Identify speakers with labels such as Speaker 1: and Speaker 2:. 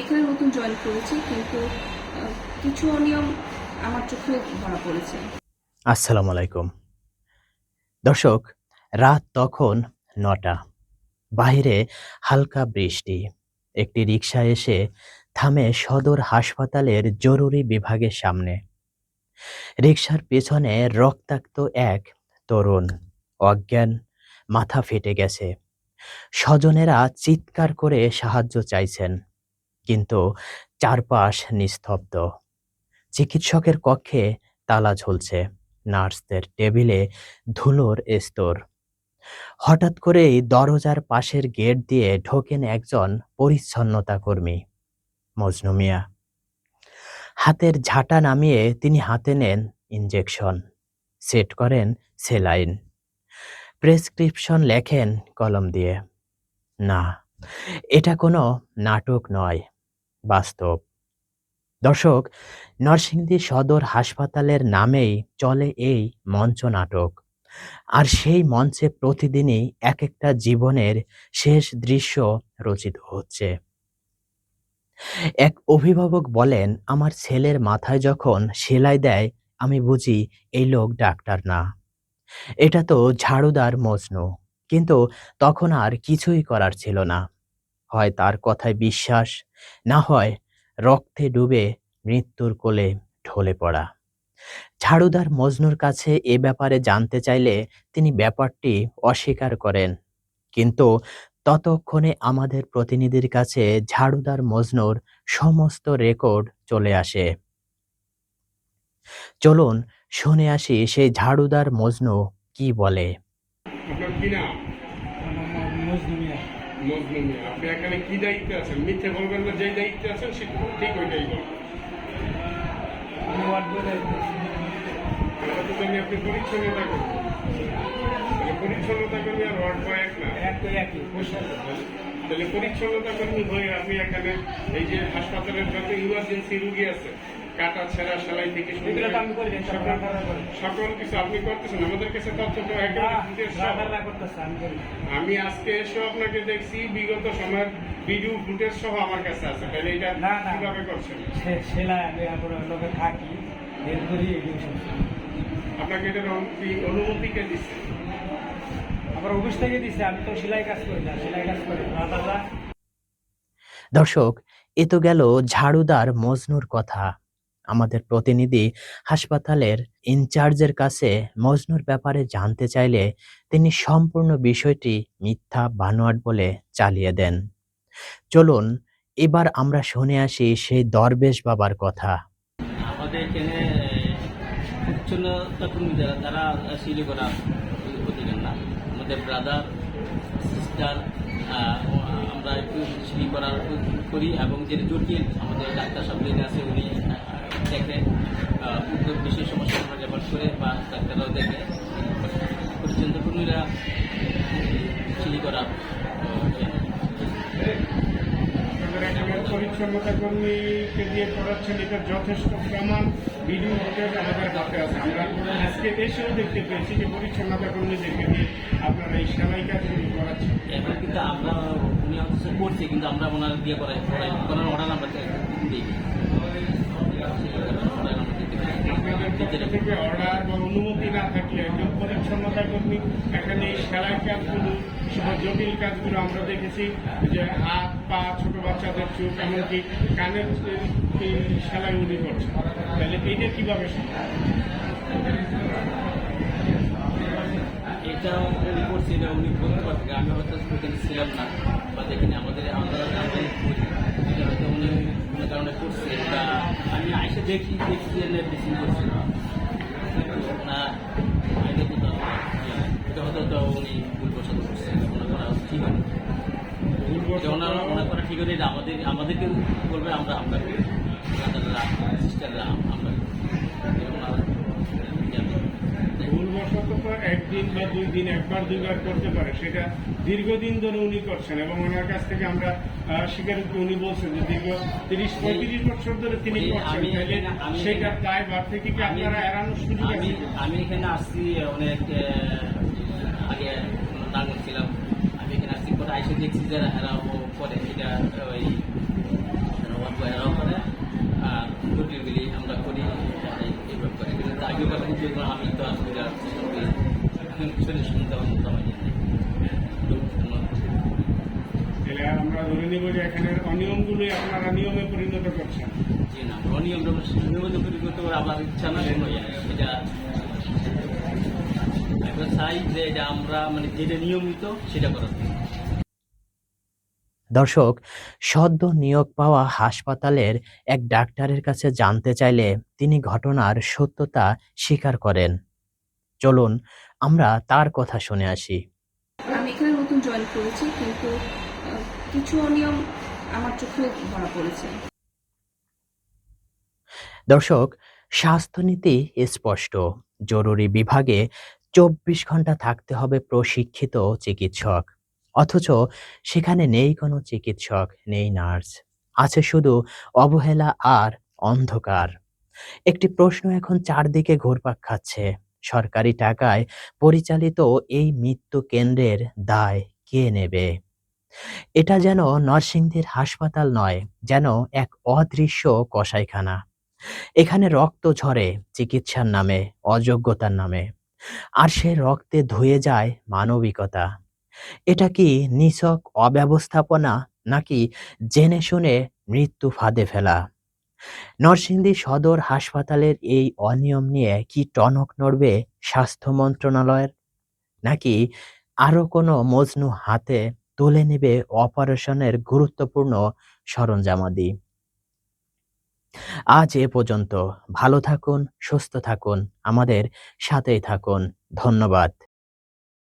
Speaker 1: এখানে নতুন জয়েন করেছি, কিন্তু কিছু অনিয়ম আমার চোখে ধরা পড়েছে।
Speaker 2: আসসালামু আলাইকুম। দর্শক, রাত তখন নটা। বাইরে হালকা বৃষ্টি। একটি রিক্সা এসে থামে সদর হাসপাতালের জরুরি বিভাগের সামনে। রিক্সার পেছনে রক্তাক্ত এক তরুণ। অজ্ঞান, মাথা ফেটে গেছে। স্বজনেরা চিৎকার করে সাহায্য চাইছেন। কিন্তু চারপাশ নিস্তব্ধ। চিকিৎসকের কক্ষে তালা ঝুলছে, নার্সদের টেবিলে ধুলোর স্তর। হঠাৎ করেই দরজার পাশের গেট দিয়ে ঢোকেন একজন পরিচ্ছন্নতা কর্মী, মজনু মিয়া। হাতের ঝাঁটা নামিয়ে তিনি হাতে নেন ইঞ্জেকশন সেট করেন সেলাইন। প্রেসক্রিপশন লেখেন কলম দিয়ে। না এটা কোনো নাটক নয়, বাস্তব। দর্শক, নরসিংদী সদর হাসপাতালের নামেই চলে এই মঞ্চ নাটক। আর সেই মঞ্চে প্রতিদিনই এক একটা জীবনের শেষ দৃশ্য রচিত হচ্ছে। এক অভিভাবক বলেন, আমার ছেলের মাথায় যখন সেলাই দেয়, আমি বুঝি এই লোক ডাক্তার না। এটা তো ঝাড়ুদার মজনু। কিন্তু তখন আর কিছুই করার ছিল না। হয় তার কথায় বিশ্বাস, না হয় রক্তে ডুবে মৃত্যুর কোলে ঢলে পড়া। ঝাড়ুদার মজনুর কাছে এ ব্যাপারে জানতে চাইলে তিনি ব্যাপারটি অস্বীকার করেন। কিন্তু ততক্ষণে আমাদের প্রতিনিধির কাছে ঝাড়ুদার মজনুর সমস্ত রেকর্ড চলে আসে। চলুন শুনে আসি সেই ঝাড়ুদার মজনু কি বলে।
Speaker 3: আপনি এখানে কি দায়িত্বে আছেন? মিথ্যে বলবেন না দায়িত্বে আছেন সে ঠিক ওইটাই বলবেন। আপনি পরিচ্ছন্নতা করবেন পরিচ্ছন্নতা কর্মী আর ওয়ার্ড বয় এক না। তাহলে পরিচ্ছন্নতা কর্মী হয়ে আপনি এখানে এই যে হাসপাতালের যত ইমার্জেন্সি রুগী আছে কাটা ছেঁড়া সেলাই থেকে শুরু করে সকল- কিছু আপনি করতেছেন আমাদের কাছে তথ্য। আমি আজকে এসে আপনাকে দেখছি বিগত সময়ের ভিডিও ফুটেজ সহ আমার কাছে আছে তাহলে এটা। কীভাবে করছেন?
Speaker 4: সেলাই আমি লোকে থাকি
Speaker 3: আপনাকে এটার অনুমতি- অনুমতি কে দিচ্ছে
Speaker 4: আবার অফিস থেকে দিছে আমি তো সেলাই কাজ করি না সেলাই কাজ করি
Speaker 2: দর্শক এ তো গেল ঝাড়ুদার মজনুর কথা। আমাদের প্রতিনিধি হাসপাতালের ইনচার্জের কাছে মজনুর ব্যাপারে জানতে চাইলে তিনি সম্পূর্ণ বিষয়টি মিথ্যা, বানোয়াট বলে চালিয়ে দেন। চলুন, এবার আমরা শুনে আসি সেই দরবেশ বাবার কথা।
Speaker 5: আমাদের এখানে তারা সিলি করা আমাদের ব্রাদার সিস্টার আমরা একটু সিলি করার করি এবং যে জটিল আমাদের ডাক্তার সব আছে, উনি দেখে আহ, উদ্যোগ বেশি সমস্যা রেফার করে বা ডাক্তাররাও দেখে। পরিচ্ছন্ন কর্মীরা সিলি করা।
Speaker 3: পরিচ্ছন্নতা কর্মীকে দিয়ে করাচ্ছেন এটা যথেষ্ট প্রমাণ। ভিডিও ফুটেজ আমাদের হাতে আছে। আমরা আজকে এসেও দেখতে পেয়েছি যে পরিচ্ছন্নতা কর্মীদেরকে দিয়ে আপনারা এই সেলাই কাজগুলি করাচ্ছেন।
Speaker 5: এখন কিন্তু আমরা উনি করছি কিন্তু আমরা ওনার দিয়ে করাই করাই করার অর্ডার আমরা দিই।
Speaker 3: আপনাদের থেকে অর্ডার বা অনুমতি না থাকলে এখানে সেলাই কাজগুলো জটিল কাজগুলো আমরা দেখেছি যে হাত, পা কানের সেলাই উনি করছেন। তাহলে কীভাবে?
Speaker 5: এটা উনি করছি বলতে পারতেন আমি হয়তো ছিলাম না, বা দেখিনি আমাদের আমরাই করি এটা হয়তো উনি কোনো কারণে করছে আমি আইসে দেখি দেখছি যে মেডিসিন করছে না। আগে তো করছে মনে করা ঠিক আছে ওনার করা ঠিক আমাদের আমাদেরকে বলবে, আমরা আমরা করি ব্রাদাররা সিস্টাররা আমরা করি। এটা ওনার জানে।
Speaker 3: ভুলবশত তো একদিন বা দুই দিন একবার দুইবার করতে পারে সেটা দীর্ঘদিন ধরে উনি করছেন এবং ওনার কাছ থেকে আমরা স্বীকারোক্তি উনি বলছেন যে দীর্ঘ তিরিশ পঁয়ত্রিশ বছর ধরে তিনি করছেন। সেটা তাই বার থেকে কি
Speaker 5: আমি-
Speaker 3: আপনারা এড়ানোর সুযোগ
Speaker 5: আমি
Speaker 3: আছে?
Speaker 5: আমি এখানে আসছি অনেক আগে ছিলাম। আমি এখানে আসছি কোথায় আইসে দেখছি যারা এরা ও করে এটা ওই
Speaker 3: জানি বলে এখানে অনিয়মগুলোই আপনারা নিয়মে পরিণত করছেন।
Speaker 5: যে না অনিয়ম নিয়মিত তৈরি করতে আমার ইচ্ছা না কোনো নেই। চাই যে এটা আমরা মানে যেটা নিয়মিত সেটা করার
Speaker 2: দর্শক সদ্য নিয়োগ পাওয়া হাসপাতালের এক ডাক্তারের কাছে জানতে চাইলে তিনি ঘটনার সত্যতা স্বীকার করেন। চলুন আমরা তার কথা শুনে আসি।
Speaker 1: আমি এখানে নতুন জয়েন করেছি কিন্তু কিছু অনিয়ম আমার চোখে ধরা পড়েছে।
Speaker 2: দর্শক, স্বাস্থ্যনীতি স্পষ্ট। জরুরি বিভাগে চব্বিশ ঘণ্টা থাকতে হবে প্রশিক্ষিত চিকিৎসক। অথচ সেখানে নেই কোনো চিকিৎসক, নেই নার্স। আছে শুধু অবহেলা আর অন্ধকার। একটি প্রশ্ন এখন চারদিকে ঘুরপাক খাচ্ছে। সরকারি টাকায় পরিচালিত এই মৃত্যু কেন্দ্রের দায় কে নেবে? এটা যেন নরসিংদীর হাসপাতাল নয়, যেন এক অদৃশ্য কসাইখানা। এখানে রক্ত ঝরে চিকিৎসার নামে, অযোগ্যতার নামে। আর সে রক্তে ধুয়ে যায় মানবিকতা। এটা কি নিছক অব্যবস্থাপনা, নাকি জেনে শুনে মৃত্যু ফাঁদে ফেলা? নরসিংদী সদর হাসপাতালের এই অনিয়ম নিয়ে কি টনক নড়বে স্বাস্থ্য মন্ত্রণালয়ের? নাকি আরও কোনো মজনু হাতে তুলে নেবে অপারেশনের গুরুত্বপূর্ণ সরঞ্জামাদি। আজ এ পর্যন্ত। ভালো থাকুন, সুস্থ থাকুন, আমাদের সাথেই থাকুন। ধন্যবাদ।